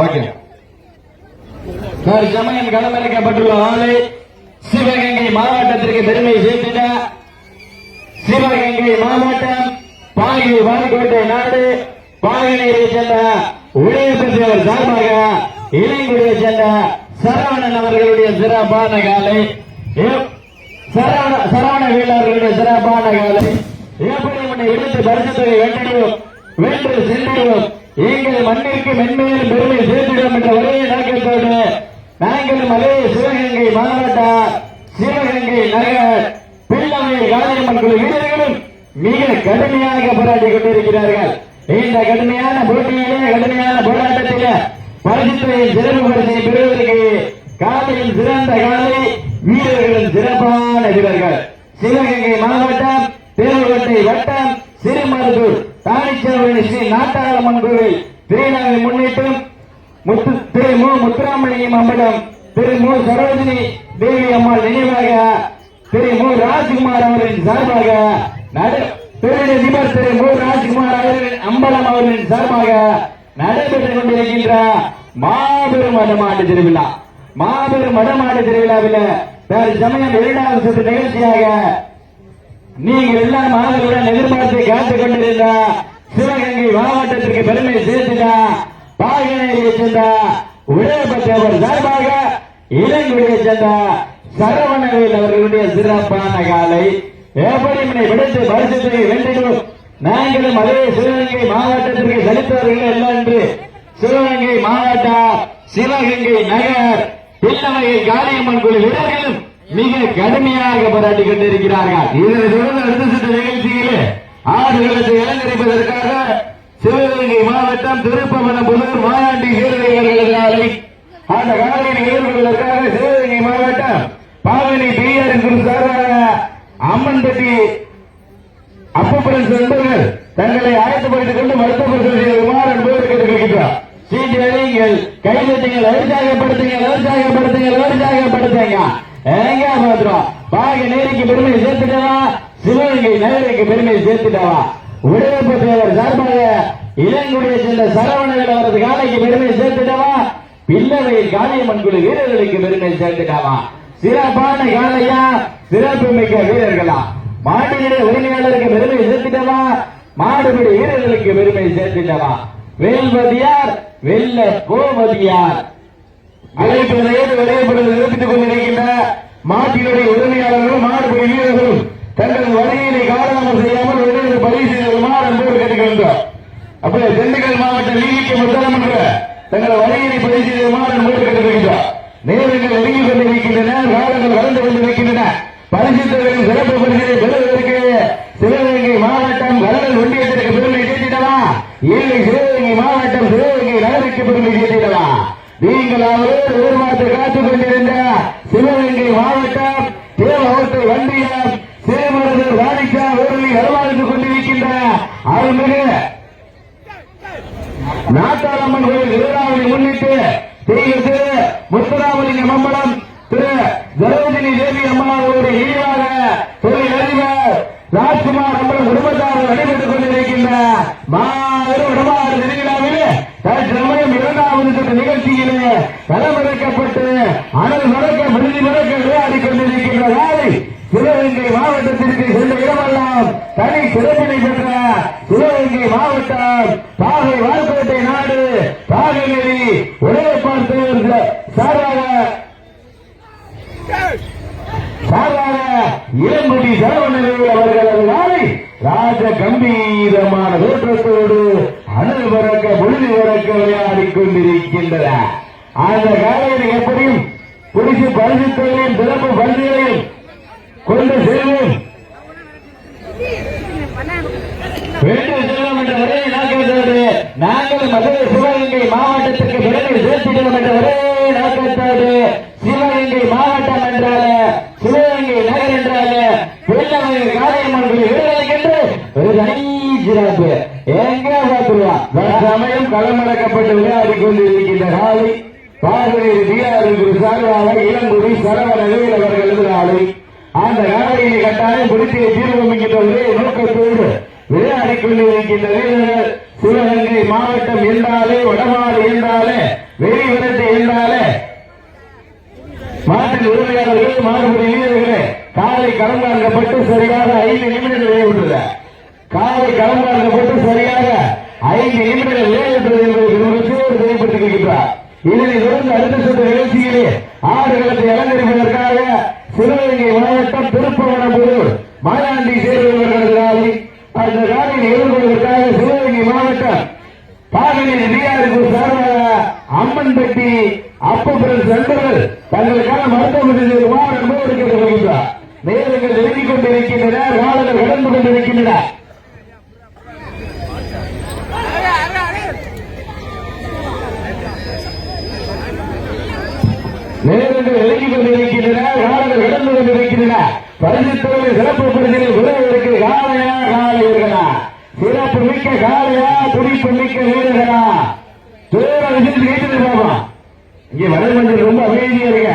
Okay. சமயம் களமிறக்கப்பட்டுள்ள ஆளை சிவகங்கை மாவட்டத்திற்கு பெருமை சேர்த்திட சிவகங்கை மாவட்டம் பாகி வான்கோட்டை நாடு பாகனேரை சேர்ந்த உடையப்பெற்றவர் சார்பாக இளைஞரை சேர்ந்த சரவணன் அவர்களுடைய சிறப்பான காலை. சரவண வீரர்களுடைய சிறப்பான காலை. எப்படி உன்னை எடுத்து பரிசுத்தொகை வென்றிடுவோம். வென்று சென்றிடுவோம் எங்கள் மண்ணிற்கு மென்மேலும் பெருமை சேர்த்திடும் என்ற ஒரே நோக்கத்தோடு நாங்களும் அதே சிவகங்கை மாவட்ட சிவகங்கை நகர் பிள்ளை காலையில் குழு வீரர்களும் மிக கடுமையாக போராடி கொண்டிருக்கிறார்கள். இந்த கடுமையான போட்டியிலே கடுமையான போராட்டத்திலே பரிசுத்தையின் சிறப்பு பரிசை பெறுவதற்கு காலையில் சிறந்த காலை வீரர்களும் சிறப்பான வீரர்கள். சிவகங்கை மாவட்டம் தேவகோட்டை வட்டம் சிறுமருதூர் தானிச்சேவரி ஸ்ரீ நாட்டாளம்மன் கோவில் திருவிழாவை முன்னிட்டும் முத்து திரு மு. முத்துராமலிங்கம் அம்மிடம் திரு மு. சரோஜினி தேவி அம்மாள் நினைவாக திரு மு. ராஜ்குமார் அவர்களின் சார்பாக நட தொழிலதிபர் திரு மு. ராஜ்குமார் அவர்களின் அம்பலம் அவர்களின் சார்பாக நடைபெற்றுக் கொண்டிருக்கின்ற மாபெரும் வடமாட்டு திருவிழா. மாபெரும் வடமாட்டு திருவிழாவில் சமயம் இரண்டாவது சுற்று நிகழ்ச்சியாக நீங்கள் எல்லாம் மாணவர்களுடன் எதிர்பார்த்து காத்துக் கொண்டிருந்த சிவகங்கை மாவட்டத்திற்கு பெருமை சேர்த்துட்டா பாகனையை சேர்ந்த உடையப்பட்டவர் சார்பாக இளங்குடியை சேர்ந்த சரவணவேல் அவர்களுடைய சிறப்பான காலை எப்படி விடுத்து பரிசுத்தை வென்றிடும்? நாங்களும் அதே சிவகங்கை மாவட்டத்திற்கு செலுத்தவர்கள் அல்ல என்று சிவகங்கை மாவட்டம் சிவகங்கை நகர் பிள்ளவகை காளியம்மன் குழு வீரர்களும் மிக கடுமையாக போராடி கொண்டிருக்கிறார்கள். இதனை தொடர்ந்து அடுத்த சுற்று நிகழ்ச்சியிலே ஆடுகளத்தை இழந்திருப்பதற்காக சிவகங்கை மாவட்டம் திருப்பவனம் புதூர் மாயாண்டி வீரர்களாலை அந்த காலையில் ஏற்படுவதற்காக சிவகங்கை மாவட்டம் பாவனி பிஆர் குரு சார்பாக அம்மன்பட்டி அப்பப்புறம் நண்பர்கள் தங்களை ஆயத்தப்படுத்திக் கொண்டு மருத்துவர்கள் என்பவர் கேட்டுக் கொள்கின்றார். சீட்டு அழியுங்கள் கைதட்டுங்கள் உற்சாகப்படுத்துங்கள் உற்சாகப்படுத்துங்கள் உற்சாகப்படுத்துங்க எங்க பாத்துறோம் பாக நேருக்கு பெருமை சேர்த்துட்டவா? சிவகங்கை நகருக்கு பெருமை சேர்த்துட்டவா? உடையப்பு தேவர் சார்பாக இளங்குடியை சேர்ந்த சரவணர்கள் அவரது காலைக்கு பெருமை சேர்த்துட்டவா? பில்லவையில் காளியம்மன் குழு வீரர்களுக்கு பெருமை சேர்த்துட்டாவா? சிறப்பான காலையா சிறப்பு மிக்க வீரர்களா? மாட்டினுடைய உரிமையாளருக்கு பெருமை சேர்த்துட்டவா? மாடுபிடி வீரர்களுக்கு பெருமை சேர்த்துட்டவா? வேல்வதியார் வெல்ல போவதியார் அழைப்பதையோடு விளையாடுவதை நிரூபித்துக் கொண்டிருக்கின்ற மாட்டினுடைய உரிமையாளர்களும் மாடுபடி வீரர்களும் தங்கள் வருகையினை காரணம் செய்யாமல் உடனே பதிவு செய்துமாறு அன்போடு கேட்டுக்கொண்டோம் அப்படியே திண்டுக்கல் மாவட்ட நீதிக்கு முதலமைச்சர் தங்கள் வருகையை பதிவு செய்துமாறு அன்போடு கேட்டுக்கொள்கின்றோம். நேரங்கள் நெருங்கிக் கொண்டிருக்கின்றன காலங்கள் வளர்ந்து கொண்டிருக்கின்றன. பரிசுத்தவரின் சிறப்பு பரிசினை பெறுவதற்கு சிவகங்கை மாவட்டம் கடல் ஒன்றியத்திற்கு பெருமை சிவகங்கை மாவட்டம் சிவகங்கை நகருக்கு பெருமை சேர்த்திடவா நீங்கள் எதிர்பார்த்து காத்துக் கொண்டிருந்த சிவகங்கை மாவட்டம் தேவகோட்டை வண்டியம் சேமரது ராணிக்கா ஊரில் வரவாழ்ந்து கொண்டிருக்கின்ற அருள்மிகு நாட்டாளம்மன் கோயில் திருவிழாவை முன்னிட்டு திரு முத்துராமலிங்கம் அம்பலம் திரு சரோஜினி தேவி அம்மா அவருடைய தொழில் அதிபர் ராஜ்குமார் அம்பலம் குடும்பத்தார் நடைபெற்றுக் கொண்டிருக்கின்ற மாபெரும் உடமாறு திருவிழாவிலே தற்சமயம் இரண்டாவது சுற்று நிகழ்ச்சியிலே களமிறக்கப்பட்டு அனல் மறக்க விருதி மறக்க விளையாடி கொண்டிருக்கின்ற வேலை சிவகங்கை மாவட்டத்திற்கு சென்ற இடமெல்லாம் தனி சிறப்பினை பெற்ற சிவகங்கை மாவட்டம் பாகை வால்கோட்டை நாடு பாகை நெறி உலகப்பார்த்தவர் சார்பாக சார்பாக இளங்குடி சரவணரே அவர்களது நாளை ராஜ கம்பீரமான தோற்றத்தோடு அணு பறக்க பொழுது பறக்க விளையாடி கொண்டிருக்கின்றன. அந்த காலையில் எப்படியும் புரிசு பரிசுத்தையும் சிறப்பு பரிசுகளையும் கொண்டு செல்வோம். வேண்டு செல்வோம் என்ற ஒரே நோக்கத்தோடு நாங்கள் மதுரை சிவகங்கை மாவட்டத்திற்கு பெருமை சேர்த்திடுவோம் என்ற ஒரே நோக்கத்தோடு சிவகங்கை மாவட்டம் என்றாலே சிவகங்கை நகர் வெள்ளமலை காளியம்மன் என்று ஒரு தனி எங்க பார்த்துருவான் சமயம் களமடக்கப்பட்டு விளையாடி கொண்டிருக்கின்ற காலை பார்வையில் டிஆர் சார்பாக இளங்குடி சரவண வேல் அவர்கள் அந்த காலையை கட்டாயம் பிடித்து தீர்வு என்கின்ற ஒரே நோக்கத்தோடு விளையாடி கொண்டிருக்கின்ற வீரர்கள் சிவகங்கை மாவட்டம் என்றாலே வடமாடு என்றாலே வெளிவிரட்டு என்றாலே மாட்டின் உரிமையாளர்கள் மாறுபடி வீரர்களே காலை களம்பார்க்கப்பட்டு சரியாக ஐந்து நிமிடங்கள் விளையாடுகிற காலை களம்பார்க்கப்பட்டு சரியாக ஐந்து நிமிடங்கள் விளையாடுகிறது என்பதை விமர்சையோடு தெளிவுபடுத்தியிருக்கிறார் இதனை தொடர்ந்து அடுத்த சுற்று நிகழ்ச்சியிலே ஆடுகளத்தை அலங்கரிப்பதற்காக சிவகங்கை மாவட்டம் திருப்பவனபுரம் மாயாண்டி சேர்ந்தவர்களது அந்த காலையை எதிர்கொள்வதற்காக சிவகங்கை மாவட்டம் பாகனின் டிஆருக்கு சார்பாக அம்மன்பட்டி அப்பபுரம் நண்பர்கள் தங்களுக்கான மருத்துவமனை குமார் அனுபவம் வருகின்றார் நேரங்கள் நெருங்கிக் கொண்டிருக்கின்றன வாழங்கள் கடந்து கொண்டிருக்கின்றன. நேரங்கள் நெருங்கிக் கொண்டிருக்கின்றன வாழங்கள் கடந்து கொண்டிருக்கின்றன. பரிசுத்தோடு சிறப்பு பரிசினை உறவதற்கு காலையா காலையர்களா சிறப்பு மிக்க காலையா துடிப்பு மிக்க வீரர்களா. தூர விஷயத்து கேட்டு பாப்பா இங்க வடமஞ்சள் ரொம்ப அமைதியா இருக்க.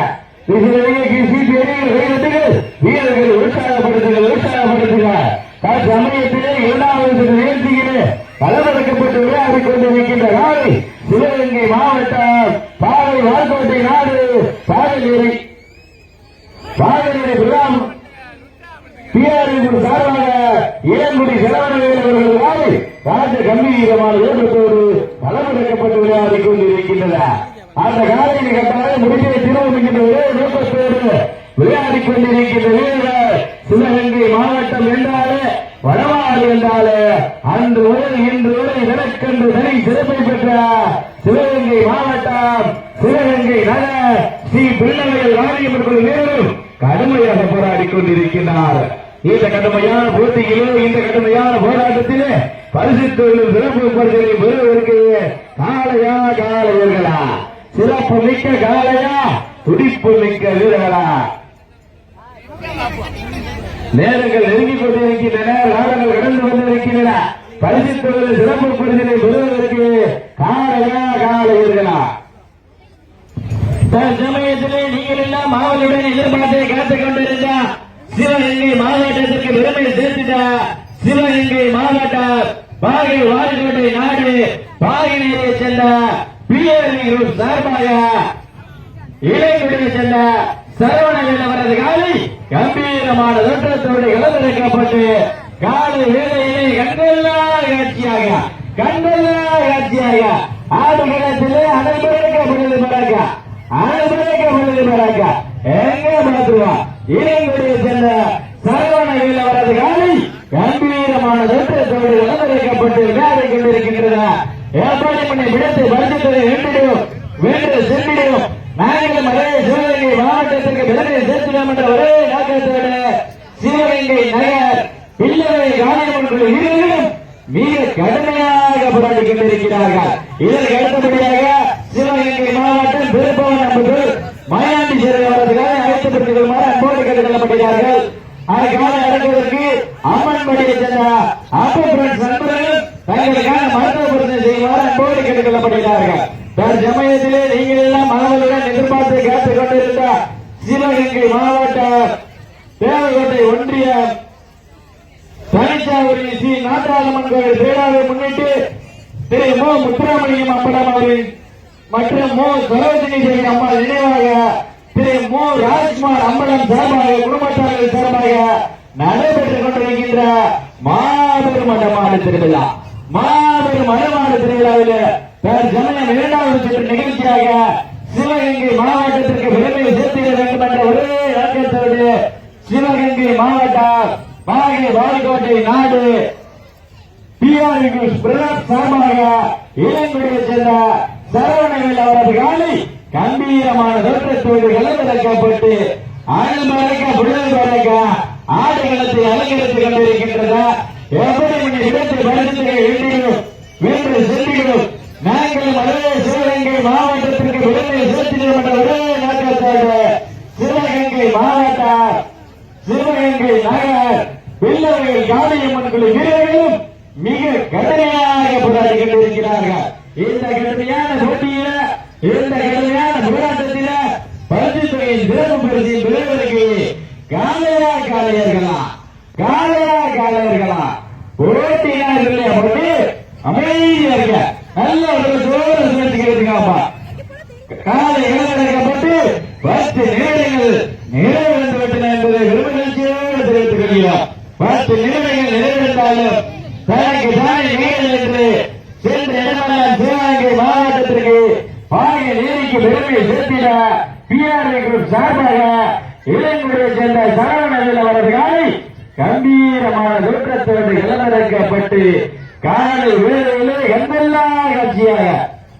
வீரர்கள் உற்சாகப்படுத்துங்கள் உற்சாகப்படுத்துங்க. சமயத்திலே இரண்டாவது நிகழ்ச்சியிலே கலவரக்கப்பட்டு விளையாடி கொண்டிருக்கின்ற நாடு சிவகங்கை மாவட்டம் பாவை வால்கோட்டை நாடு பாடநீரை பாடநீரை விழாம் டிஆர்எஸ் சார்பாக இளங்குடி செலவனவேல் ராஜ கம்பீரமான ஓட்டத்தோடு களமிறக்கப்பட்டு விளையாடி கொண்டிருக்கின்றன அந்த காலையில் கட்டாயம் முடிவை திருவமிக்கின்ற ஒரே நோக்கத்தோடு விளையாடி கொண்டிருக்கின்ற வீரர்கள் சிவகங்கை மாவட்டம் என்றாலே வடமாறு என்றாலே அன்று முதல் இன்று வரை எனக்கென்று தனி சிறப்பை பெற்ற சிவகங்கை மாவட்டம் சிவகங்கை நகர் ஸ்ரீ பிள்ளைகள் ராணியம்மன் வீரரும் கடுமையாக போராடி கொண்டிருக்கிறார் இந்த கடுமையான போட்டியிலே இந்த கடுமையான போராட்டத்திலே பரிசு தொழில் சிறப்பு பரிசனை பெறுவதற்கு காளையா காளையர்களா? சிறப்பு மிக்க காளையா? துடிப்பு மிக்க வீரர்களா? நேரங்கள் நெருங்கிக் கொண்டிருக்கின்றன காலங்கள் கடந்து கொண்டிருக்கின்றன பரிசு தொழில் சிறப்பு பரிசனை பெறுவதற்கு காளையா காளையர்களா? சமயத்திலே நீங்கள் எல்லாம் ஆவலுடன் எதிர்பார்த்தை காத்துக் கொண்டிருந்த சிவகங்கை மாவட்டத்திற்கு பெருமை சேர்த்துட்ட சிவகங்கை மாவட்டம் பாகை வாரிக்கோட்டை நாடு பாகினேரை சென்ற பிஏரி குரூப் சார்பாக இளைஞர்களை சென்ற சரவணன் அவரது காலை கம்பீரமான தோற்றத்தோடு இழந்திருக்கப்பட்டு காலை வேலையிலே கண்டெல்லா காட்சியாக கண்டெல்லா காட்சியாக ஆடு ஆடுகளத்திலே அனைவருக்கப்படுது பராக்கா அனைவருக்கப்படுது பராக்கா எங்க பார்த்துருவா இளைஞருடைய சென்ற சரவணவில் அவரது காலை கம்பீரமான தோற்றத்தோடு இழந்திருக்கப்பட்டு விளையாடி கொண்டிருக்கின்றன ஏற்பாடு பண்ணி விடத்தை வருத்தத்தை வென்றிடும் வென்று சென்றிடும். நாங்களும் அதே சிவகங்கை மாவட்டத்திற்கு பெருமையை சேர்த்துவோம் என்ற ஒரே நோக்கத்தோடு சிவகங்கை நகர் பிள்ளை காணியம்மன் குழு மிக கடுமையாக போராடி கொண்டிருக்கிறார்கள். இதற்கு அடுத்தபடியாக சிவகங்கை மாவட்டம் திருப்பவன் நம்பது மயாண்டி சேர்ந்தவர்களுக்காக அவர்களுக்காக அன்போடு கேட்டுக் கொள்ளப்படுகிறார்கள் நண்பர்கள் தங்களுக்கான மருத்துவ செய்யுமாறு அன்போடு சமயத்திலே நீங்கள் எல்லாம் மாணவர்களுடன் எதிர்பார்த்து கேட்டுக் கொண்டிருந்த சிவகங்கை தேவகோட்டை ஸ்ரீ நாட்டாளம்மன் திருவிழாவை முன்னிட்டு திரு மோ. முத்துராமலிங்கம் அம்பலம் அவரின் மற்றும் மோ. சரோஜினி தேவி நினைவாக திரு மோ ராஜ்குமார் அம்பலம் சார்பாக குடும்பத்தார்கள் சார்பாக நடைபெற்றுக் கொண்டிருக்கின்ற மாபெரும் மண்டமாடு திருவிழா. மாபெரும் மண்டமாடு திருவிழாவில் தற்சமயம் இரண்டாவது சுற்று நிகழ்ச்சியாக சிவகங்கை மாவட்டத்திற்கு பெருமை சேர்த்திட வேண்டும் என்ற ஒரே நோக்கத்தோடு சிவகங்கை மாவட்டம் பாகை வாய்கோட்டை நாடு பிஆர் பிரதாப் சார்பாக இளங்குடியை சேர்ந்த சரவணவில் அவரது காலை கம்பீரமான தோற்றத்தோடு இழந்திறக்கப்பட்டு அனுமதிக்க விடுதலை பறக்க ஆடுகளத்தை அலங்கரித்துக் கொண்டிருக்கின்றதா? எப்படி இந்த இடத்தை பரிசுகளை எழுதியும் வென்று சென்றிடும் நாங்கள் மதுரை சிவகங்கை மாவட்டத்திற்கு விடுதலை சேர்த்திடும் என்ற ஒரே நோக்கத்தோடு சிவகங்கை மாவட்டம் சிவகங்கை நகர் பிள்ளைகள் காளியம்மன் குழு வீரர்களும் மிக கடுமையாக போராடி கொண்டிருக்கிறார்கள். இந்த கடுமையான போட்டியில இந்த கடுமையான போராட்டத்தில தொகையின் சிறப்பு பரிசு பெறுவதற்கு காலையா காலையர்களா காலையா காலையர்களா போட்டினா இல்லையா? போட்டு அமைதியா இருக்க நல்ல ஒரு சோறு சேர்த்துக்கிறதுக்காப்பா காலை இளநடக்கப்பட்டு பத்து நிமிடங்கள் நிறைவடைந்து விட்டன என்பதை விரும்புகிழ்ச்சியோடு தெரிவித்துக் கொள்கிறோம் பத்து நிமிடங்கள் நிறைவடைந்தாலும் தனக்கு தானே மேல் என்று சென்ற இடமெல்லாம் சிவகங்கை மாவட்டத்திற்கு பாக நீதிக்கு பெருமை சேர்த்திட பிஆர்ஐ குரூப் சார்பாக இளைஞரை சேர்ந்த சரவணவில் அவரது காலை கம்பீரமான தோற்றத்தோடு இளநடக்கப்பட்டு காலை வேலையிலே கண்மெல்லாம் காட்சியாக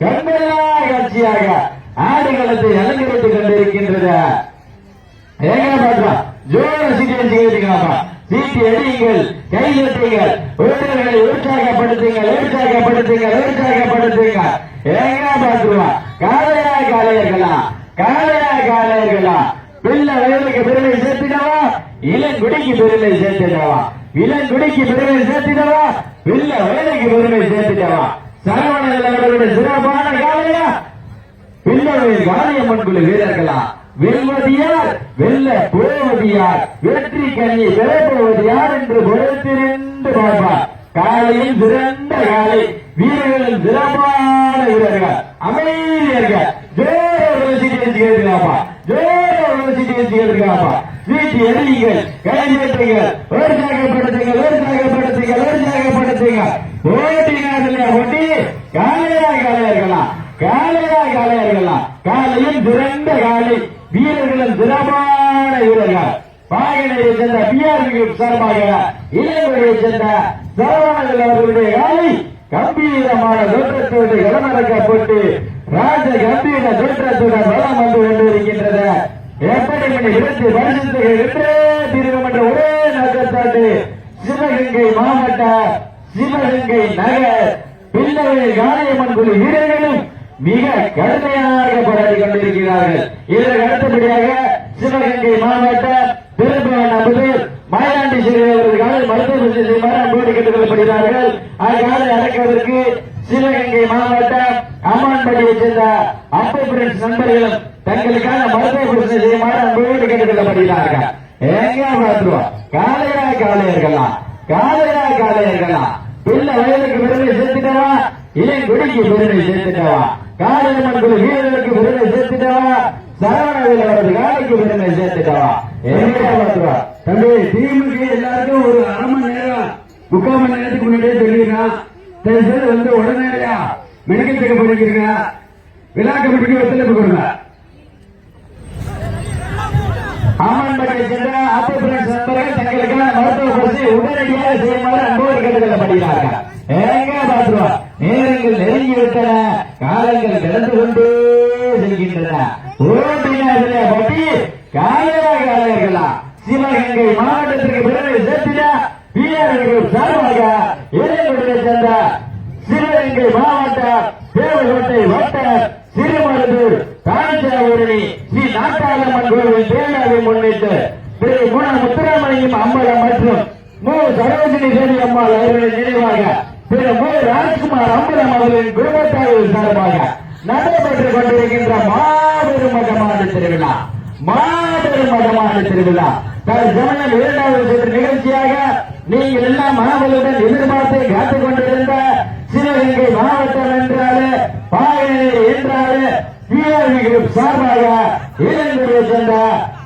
கண்மெல்லாம் காட்சியாக ஆடுகளத்தை அலங்கரித்துக் கொண்டிருக்கின்றது. ஏங்க பாட்டா ஜோர சீட்டு செய்யுங்களாப்பா சீட்டு அடியுங்கள் கைதட்டுங்கள் வீரர்களை உற்சாகப்படுத்துங்கள் உற்சாகப்படுத்துங்கள் உற்சாகப்படுத்துங்க ஏங்க பாத்துருவா காலை காலையா காலையர்களா காலையா காலையர்களா பிள்ளை வயலுக்கு பெருமை சேர்த்திடவா? இளங்குடிக்கு பெருமை சேர்த்திடவா? இளங்குடிக்கு பெருமை சேர்த்திடவா? பிள்ளை வயலுக்கு பெருமை சேர்த்திடவா? சரவணன் அவர்களுடைய சிறப்பான காலையா? பிள்ளைகளின் காரியம்மன் குழு வீரர்களா? வெல்வதியார் வெல்ல போவதியார் வெற்றி கனியை பெறப்போவது யார் என்று பொறுத்திருந்து பார்ப்பார். காலையில் சிறந்த காலை. வீரர்களின் சிறப்பான வீரர்கள். அமைதியர்கள். ஜோர சீட்டு கேட்கிறாப்பா ஜோர சீட்டு கேட்கிறாப்பா சீட்டு எறியுங்கள் கைதட்டுங்கள் உற்சாகப்படுத்துங்கள் உற்சாகப்படுத்துங்கள் உற்சாகப்படுத்துங்கள் ஓட்டினார்கள் ஒட்டி காலையா இருக்கலாம் காலையா காலையர்களா காலையில் சிறந்த காலை வீரர்களும் சிறப்பான வீரர்கள். பாகனையை சேர்ந்த பிஆர்பி சார்பாக இளைஞரை சேர்ந்த சரவணர்கள் அவர்களுடைய காலை கம்பீரமான தோற்றத்தோடு இடமடக்கப்பட்டு ராஜ கம்பீர தோற்றத்துடன் வளம் வந்து கொண்டிருக்கின்றது. எப்படி மணி இருபத்தி வருஷத்துக்கு வென்றே தீர்வும் என்ற ஒரே நோக்கத்தோடு சிவகங்கை மாவட்ட சிவகங்கை நகர். பிள்ளை காரியம்மன் குழு வீரர்களும் மிக கடுமையாக போராடி கொண்டிருக்கிறார்கள். இதற்கு அடுத்தபடியாக சிவகங்கை மாவட்ட திருப்பவன் நம்பது மாயாண்டி சிறுவை அவர்களுக்காக மருத்துவ சிகிச்சை செய்யுமாறு அன்போடு கேட்டுக் கொள்ளப்படுகிறார்கள் அக்காலை சிவகங்கை மாவட்டம் அம்மான்பட்டியைச் சேர்ந்த அப்பை பிரின்ஸ் நண்பர்களும் தங்களுக்கான மருத்துவ சிகிச்சை செய்யுமாறு அன்போடு கேட்டுக் கொள்ளப்படுகிறார்கள் எங்க பார்த்துருவோம்? காலையா காலையர்களா காலையா காலையர்களா பிள்ளை வயலுக்கு பெருமை சேர்த்துட்டவா? இளங்குடிக்கு பெருமை சேர்த்துட்டவா? காலையம்மன் குழு வீரர்களுக்கு பெருமை சேர்த்துட்டவா? சரவணவில் அவரது காலைக்கு பெருமை சேர்த்துட்டவா? எங்க பார்த்துருவா தம்பி திமுக எல்லாருக்கும் ஒரு அரை மணி நேரம் முக்கால் மணி நேரத்துக்கு முன்னாடியே சொல்லிடுறான் தயவு வந்து உடனடியா மெடிக்கல் செக்கப் பண்ணிக்கிறீங்க. விழா கமிட்டிக்கு ஒத்துழைப்பு கொடுங்க. அம்மன்பட்டை சென்ற ஆப்பரேஷன் நண்பர்கள் தங்களுக்கான மருத்துவ பரிசை உடனடியாக செய்யுமாறு அன்போடு கேட்டுக்கொள்ளப்படுகிறார்கள். எங்க பார்த்துருவா நேரங்கள் நெருங்கி விட்டன. காலங்கள் கடந்து கொண்டே செல்கின்றன. ஓட்டினார்களே பட்டி. காலையா காலையர்களா சிவகங்கை மாவட்டத்திற்கு பிறகு சேர்த்திட வீரர்கள் சார்பாக இளைஞர்களை சேர்ந்த சிவகங்கை மாவட்ட தேவகோட்டை வட்ட சிறுமருந்தூர் காஞ்சாவூரணி ஸ்ரீ நாட்டாளம்மன் கோவில் தேவையை முன்னிட்டு திரு குண முத்துராமலிங்கம் அம்பலம் மற்றும் மு. சரோஜினி தேவி அம்மாள் அவர்களின் நினைவாக திரு மு. ராஜ்குமார் அம்பலம் அவர்களின் குடும்பத்தாரின் சார்பாக நடைபெற்றுக் கொண்டிருக்கின்ற மாபெரும் மகமான திருவிழா. மாபெரும் மதமான திருவிழா தற்சமயம் இரண்டாவது சுற்று நிகழ்ச்சியாக நீங்கள் எல்லாம் மாவளுடன் எதிர்பார்த்து காத்துக் கொண்டிருந்த சிவகங்கை மாவட்டம் என்றாலே பாயனேரி என்றாலே பிஆர்வி குரூப் சார்பாக இளங்குடியை சென்ற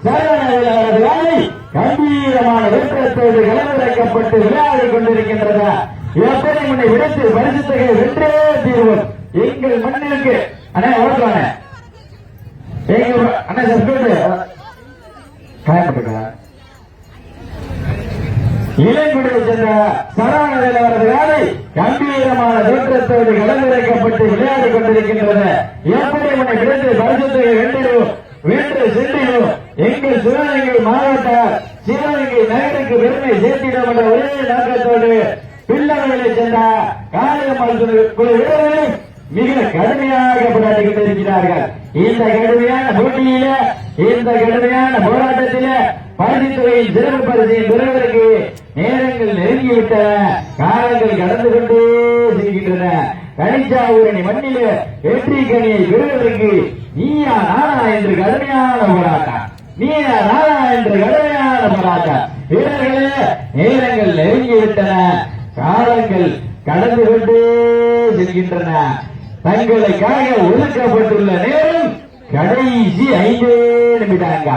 சரவணவில் கம்பீரமான வெற்றத்தோடு கலந்துரைக்கப்பட்டு விளையாடி கொண்டிருக்கின்றன. எப்படி உன்னை விடுத்து பரிசுத்தகை வென்றே தீர்வோம். எங்கள் மண்ணிற்கு. அண்ணே ஓட்டுவானே அண்ணா சார் காயப்பட்டுக்கா இளங்குடியை சேர்ந்த அவரது வேலை கம்பீரமான தோற்றத்தோடு கலந்துரைக்கப்பட்டு விளையாடிக் கொண்டிருக்கின்றன. எப்படி உன்னை பரிசுத்தை வென்று சென்றிடும் எங்கள் சிவகங்கை மாவட்ட சிவகங்கை நகருக்கு பெருமை சேர்த்திடும் என்ற ஒரே நோக்கத்தோடு பிள்ளைகளை சேர்ந்த காளியம்மாள் குழு வீரர்களும் மிக கடுமையாக போராடி கொண்டிருக்கிறார்கள். இந்த கடுமையான போட்டியில இந்த கடுமையான போராட்டத்தில பள்ளித்துறையில் சிறப்பு பரிசையை பெறுவதற்கு நேரங்கள் நெருங்கிவிட்டன. காலங்கள் கடந்து கொண்டே செல்கின்றன. கனிச்சாவூரணி மண்ணில வெற்றி கனியை பெறுவதற்கு நீயா நானா என்று கடுமையான போராட்டம். நீயா நானா என்று கடுமையான போராட்டம். வீரர்களே நேரங்கள் நெருங்கிவிட்டன. காலங்கள் கடந்து கொண்டே செல்கின்றன. தங்களுக்காக ஒதுக்கப்பட்டுள்ள நேரம் கடைசி ஐந்தே நிமிடங்க.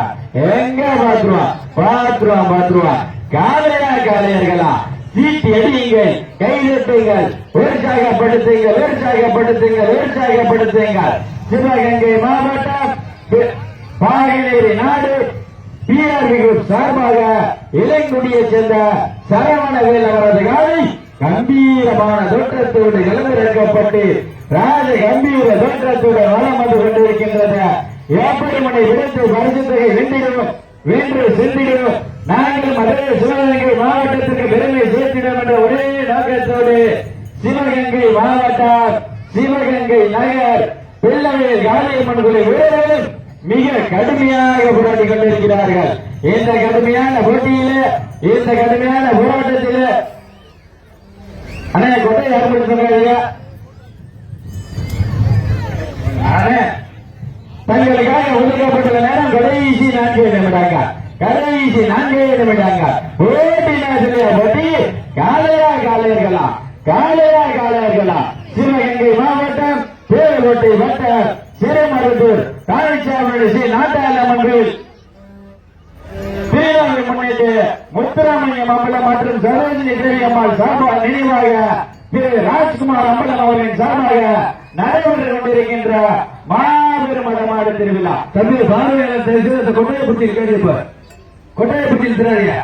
எங்க பாத்துருவான் பாத்துருவா பாத்துருவா காலையா காலையர்களா? சீட்டு அடியுங்கள் கைதட்டுங்கள் உற்சாகப்படுத்துங்கள் உற்சாகப்படுத்துங்கள் உற்சாகப்படுத்துங்கள் சிவகங்கை மாவட்டம் பாகநேரி நாடு பிஆர்பி குரூப் சார்பாக இளங்குடியைச் சேர்ந்த சரவணவேல் அவரது காலை கம்பீரமான தோற்றத்தோடு இழந்திறக்கப்பட்டு ராஜ கம்பீர தோற்றத்தோடு வளம் வந்து கொண்டிருக்கின்றது. எப்படி மனை விடுத்து பரிசுத்தகை வென்றிடும் வென்று சென்றிடும் நாங்கள் மதுரை சிவகங்கை மாவட்டத்துக்கு பெருமை சேர்த்திடும் என்ற ஒரே நோக்கத்தோடு சிவகங்கை மாவட்டம் சிவகங்கை நகர் பிள்ளைகள் காளியம்மன் குழு மிக கடுமையாக போராடி கொண்டிருக்கிறார்கள். இந்த கடுமையான போட்டியில இந்த கடுமையான போராட்டத்தில அண்ணே கொட்டை யார் சொல்றீங்க அண்ணே தங்களுக்காக ஒதுக்கப்பட்டுள்ள நேரம் கடைசி நான்கு நிமிடாங்க. கடைசி நான்கு நிமிடாங்க. போட்டினா நேரத்திலே போட்டி. காலையா காலையர்களா? காலையா காலையர்களா? சிவகங்கை மாவட்டம் தேவகோட்டை வட்டம் சிறைமருத்தூர் காணிச்சாமி ஸ்ரீ நாட்டாளமன்றில் திருவாரூர் முன்னிட்டு முத்துராமலிங்கம் அம்பலம் மற்றும் சரோஜினி தேவி அம்மாள் சார்பாக நினைவாக திரு ராஜ்குமார் அம்பலம் அவர்களின் சார்பாக நடைபெற்று கொண்டிருக்கின்ற மாபெரும் மதமாடு திருவிழா. தம்பி பார்வையாளர் தெரிஞ்சு கொட்டையப்பட்டி கேட்டு கொட்டையப்பட்டி திருவிழா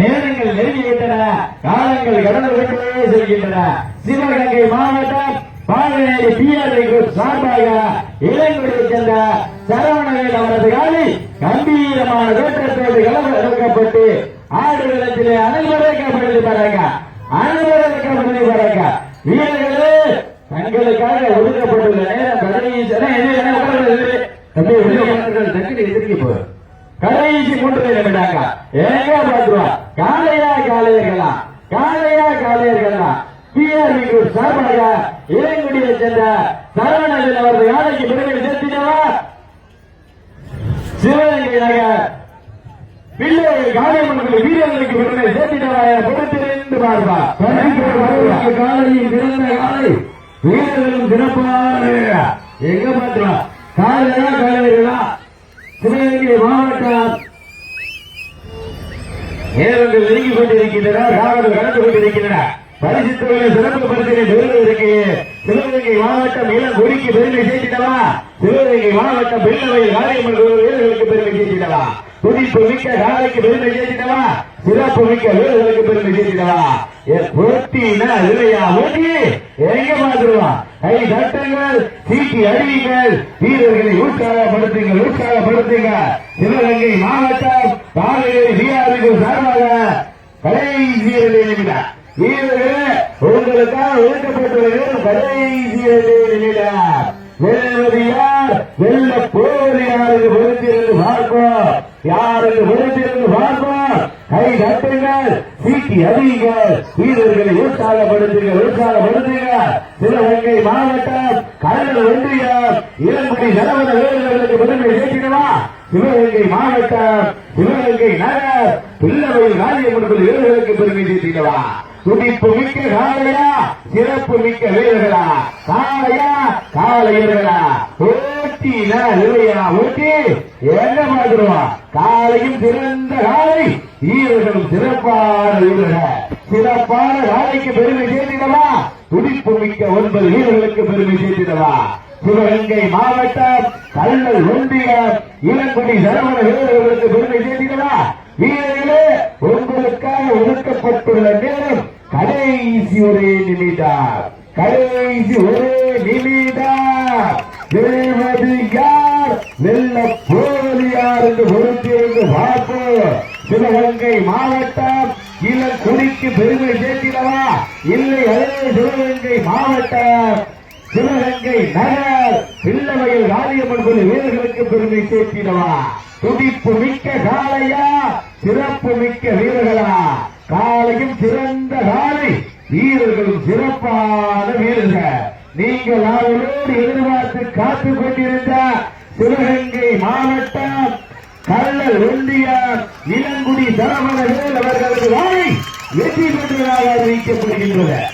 நேரங்கள் நெருங்கிவிட்டன காலங்கள் கடந்து செல்கின்றன. சிவகங்கை மாவட்டம் பாகனேரி பிஆர்ஐ குரூப் சார்பாக இளைஞரை சென்ற சரவணவேல் அவரது காலி கம்பீரமான தோற்றத்தோடு கலக்கப்பட்டு ஆடு நிலத்திலே அனைவரைக்கப்படுத்தி பாருங்க. அனைவரைக்கப்படுத்தி பாருங்க. வீரர்களே தங்களுக்காக ஒதுக்கப்பட்டுள்ள நேரம் கடைசி தம்பி உள்ளவர்கள் டக்குனு எதிர்க்கு போ. கடைசி மூன்று நிமிடாங்க ஏங்க பாத்துருவா காலையா காலையர்களா காலையா காலையர்களா சிஆர்பிக்கு குரூப் சார்பாக இளங்குடியை சென்ற சரவணன் அவரது யானைக்கு பெருமை சேர்த்தினவா சிவகங்கை நகர். பிள்ளை காளியம்மன் வீரர்களுக்கு பெருமை சேர்த்தினவா என பொறுத்திருந்து பார்ப்பார் காலையில் பிறந்த காலை வீரர்களும் சிறப்பான எங்க பாத்துருவா காலையா காலையா சிவகங்கை மாவட்டம் நேரங்கள் நெருங்கிக் கொண்டிருக்கின்றன காவலர்கள் கடந்து கொண்டிருக்கின்றன. பரிசுத்தவர்களை சிறப்பு பரிசினை பெறுவதற்கு சிவகங்கை மாவட்டம் இளம் கொடிக்கு பெருமை சேர்த்திடவா சிவகங்கை மாவட்டம் பெண்ணவையில் காரியம்மன் வீரர்களுக்கு பெருமை சேர்த்திடவா துடிப்பு மிக்க காலைக்கு பெருமை சேர்த்திடவா சிறப்பு மிக்க வீரர்களுக்கு பெருமை சேர்த்திடவா போட்டினா இல்லையா ஓட்டி எங்க பாத்துருவான் கை சட்டங்கள் சீட்டி அறிவிங்கள் வீரர்களை உற்சாகப்படுத்துங்கள் உற்சாகப்படுத்துங்க. சிவகங்கை மாவட்டம் காலையில் வீரர்கள் சார்பாக கடைசி நிமிடம் வீரர்களே உங்களுக்காக ஒதுக்கப்பட்டுள்ள நேரம் கடைசி நிமிடம் யார்? வெல்ல பொறுத்திருந்து பார்ப்போம். யார் பொறுத்திருந்து பார்ப்போம்? கை தட்டுங்கள் சீட்டி அறியுங்கள் வீரர்களை உற்சாகப்படுத்துங்கள் உற்சாகப்படுத்துங்க சிவகங்கை மாவட்டம் கடல் ஒன்றியம். இளங்குடி நிலவர வீரர்களுக்கு பெருமை சேர்த்திடவா சிவகங்கை மாவட்டம் சிவகங்கை நகர். பிள்ளவையில் காரியமன்கள் வீரர்களுக்கு பெருமை சேர்த்திடவா துடிப்பு மிக்க காலையா? சிறப்பு மிக்க வீரர்களா? காலையா? காலையர்களா? ஓட்டினா இல்லையா ஓட்டி என்ன பாத்துருவான் காலையும் சிறந்த காலை. வீரர்களும் சிறப்பான வீரர்கள். சிறப்பான காலைக்கு பெருமை சேர்த்திடவா? துடிப்பு மிக்க ஒன்பது வீரர்களுக்கு பெருமை சேர்த்திடவா? சிவகங்கை மாவட்டம் கல்லல் ஒன்றியம் இளங்குடி சரவண வீரர்களுக்கு பெருமை சேர்த்திடவா? வீரர்களே உங்களுக்காக ஒதுக்கப்பட்டுள்ள நேரம் கடைசி ஒரே நிமிடம். கடைசி ஒரே நிமிடம். வெல்வது யார்? வெல்ல போவது யார் என்று பொறுத்திருந்து பார்ப்போம் சிவகங்கை மாவட்டம் இளங்குடிக்கு பெருமை சேர்த்திடவா? இல்லை அதே சிவகங்கை மாவட்டம். சிவகங்கை நகர் பிள்ளவையில் காரியம்மன் கோயில் வீரர்களுக்கு பெருமை சேர்த்திடவா? துடிப்பு மிக்க காளையா சிறப்பு மிக்க வீரர்களா? காலையும் சிறந்த காலை வீரர்களும் சிறப்பான வீரர்கள். நீங்கள் அவரோடு எதிர்பார்த்து காத்துக் கொண்டிருந்த சிவகங்கை மாவட்டம் கள்ளல் ஒன்றியம் இளங்குடி சரவணவேல் அவர்களது வாழை வெற்றி பெற்றதாக அறிவிக்கப்படுகின்றனர்